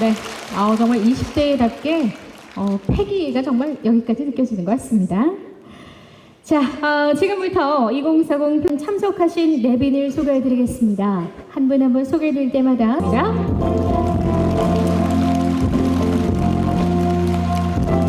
네, 아, 정말 20대답게 어, 패기가 정말 여기까지 느껴지는 것 같습니다. 자, 어, 지금부터 2040 참석하신 내빈을 소개해드리겠습니다. 한 분 한 분 소개해드릴 때마다 자,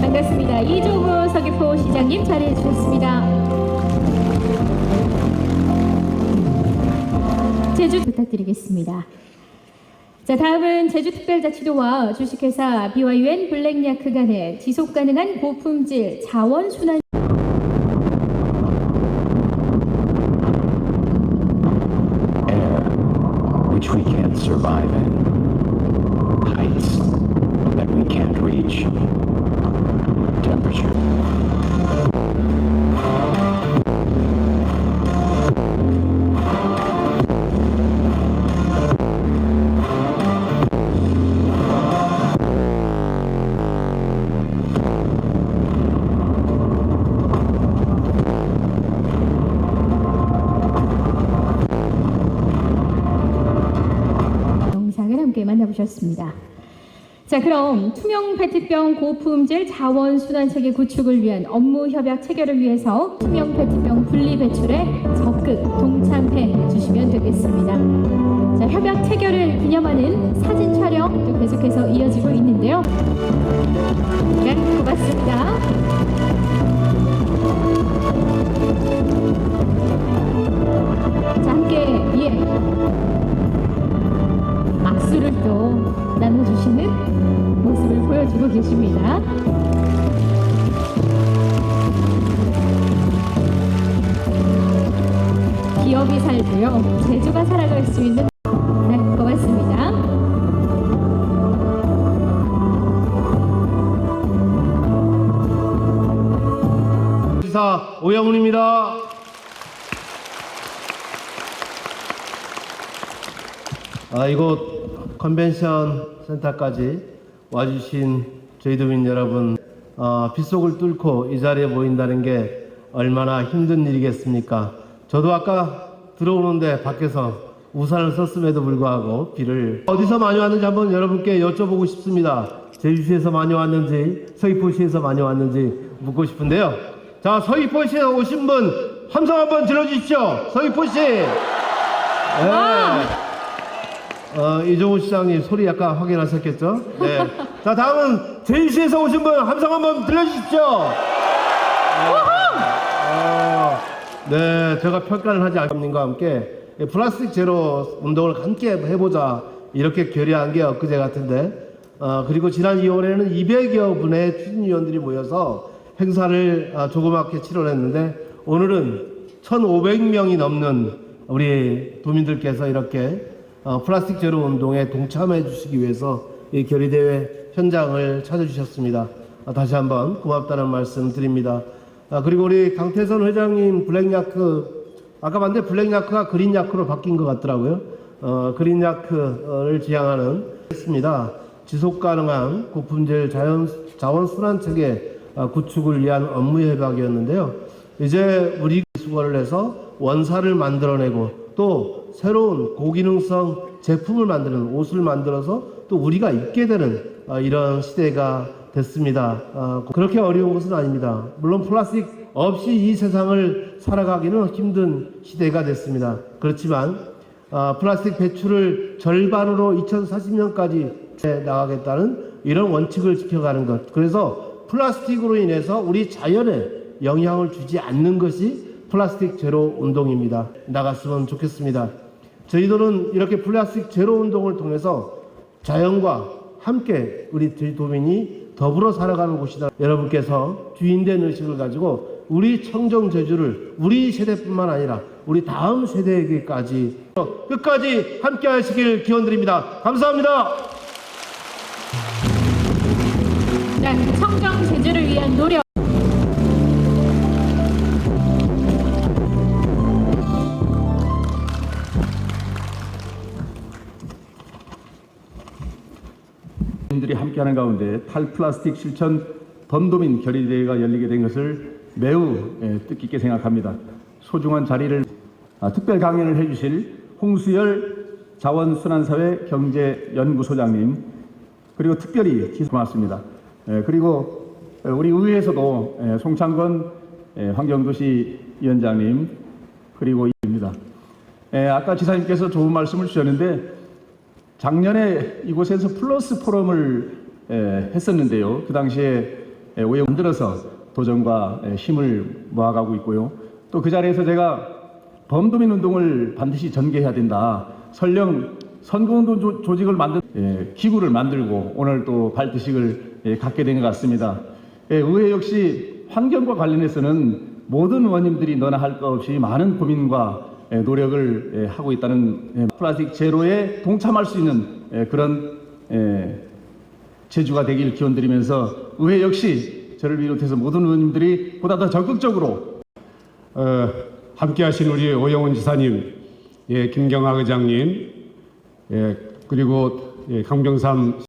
반갑습니다. 이종우 서귀포 시장님 자리해 주셨습니다. 제주 부탁드리겠습니다. 자, 다음은 제주특별자치도와 주식회사 BYUN 블랙야크 간의 지속가능한 고품질 자원순환 만나보셨습니다. 자, 그럼 투명 페트병 고품질 자원 순환 체계 구축을 위한 업무 협약 체결을 위해서 투명 페트병 분리 배출에 적극 동참해 주시면 되겠습니다. 자, 협약 체결을 기념하는 사진 촬영도 계속해서 이어지고 있는데요. 네, 고맙습니다. 자, 함께 예. 악수를 또 나눠주시는 모습을 보여주고 계십니다. 기업이 살고요. 제주가 살아갈 수 있는 네, 고맙습니다. 지사 오영훈입니다. 아, 이곳 컨벤션 센터까지 와주신 저희도민 여러분, 어, 빗속을 뚫고 이 자리에 모인다는 게 얼마나 힘든 일이겠습니까? 저도 아까 들어오는데 밖에서 우산을 썼음에도 불구하고 비를 어디서 많이 왔는지 한번 여러분께 여쭤보고 싶습니다. 제주시에서 많이 왔는지 서귀포시에서 많이 왔는지 묻고 싶은데요. 자 서귀포시에 오신 분 함성 한번 질러주십시오. 서귀포시. 네. 어, 이종우 시장님 소리 약간 확인하셨겠죠? 네. 자 다음은 제주시에서 오신 분 함성 한번 들려주십시오. 어, 네, 제가 평가를 하지 않습니까? 함께 플라스틱 제로 운동을 함께 해보자 이렇게 결의한 게 엊그제 같은데 어, 그리고 지난 2월에는 200여 분의 추진위원들이 모여서 행사를 아, 조그맣게 치러냈는데 오늘은 1,500명이 넘는 우리 도민들께서 이렇게 어, 플라스틱 제로 운동에 동참해 주시기 위해서 이 결의대회 현장을 찾아주셨습니다. 아, 다시 한번 고맙다는 말씀 드립니다. 아, 그리고 우리 강태선 회장님 블랙야크 아까 봤는데 블랙야크가 그린야크로 바뀐 것 같더라고요. 어, 그린야크를 지향하는 했습니다. 지속 가능한 고품질 자연 자원 순환 체계 아, 구축을 위한 업무 협약이었는데요. 이제 우리 수거를 해서 원사를 만들어내고 또 새로운 고기능성 제품을 만드는 옷을 만들어서 또 우리가 입게 되는 아, 이런 시대가 됐습니다. 아, 그렇게 어려운 것은 아닙니다. 물론 플라스틱 없이 이 세상을 살아가기는 힘든 시대가 됐습니다. 그렇지만 아, 플라스틱 배출을 절반으로 2040년까지 나가겠다는 이런 원칙을 지켜가는 것. 그래서 플라스틱으로 인해서 우리 자연에 영향을 주지 않는 것이 플라스틱 제로 운동입니다. 나갔으면 좋겠습니다. 저희들은 이렇게 플라스틱 제로 운동을 통해서 자연과 함께 우리 저희 도민이 더불어 살아가는 곳이다. 여러분께서 주인된 의식을 가지고 우리 청정 제주를 우리 세대뿐만 아니라 우리 다음 세대에게까지 끝까지 함께 하시길 기원드립니다. 감사합니다. 국민들이 함께하는 가운데 탈플라스틱 실천 던도민 결의대회가 열리게 된 것을 매우 예, 뜻깊게 생각합니다. 소중한 자리를 아, 특별 강연을 해주실 홍수열 자원순환사회 경제연구소장님 그리고 특별히 기고맙습니다 그리고 우리 의회에서도 에, 송창건 에, 환경도시 위원장님 그리고 입니다. 에, 아까 지사님께서 좋은 말씀을 주셨는데 작년에 이곳에서 플러스 포럼을 에, 했었는데요. 그 당시에 에, 오해 만들어서 도전과 에, 힘을 모아가고 있고요. 또 그 자리에서 제가 범도민 운동을 반드시 전개해야 된다. 설령 선거운동 조- 조직을 만든 예, 기구를 만들고 오늘 또 발표식을 예, 갖게 된 것 같습니다. 예, 의회 역시 환경과 관련해서는 모든 의원님들이 너나 할 것 없이 많은 고민과 예, 노력을 예, 하고 있다는 예, 플라스틱 제로에 동참할 수 있는 예, 그런 예, 제주가 되길 기원드리면서 의회 역시 저를 비롯해서 모든 의원님들이 보다 더 적극적으로 어, 함께하신 우리 오영훈 지사님, 예, 김경하 의장님, 예, 그리고 예, 강병삼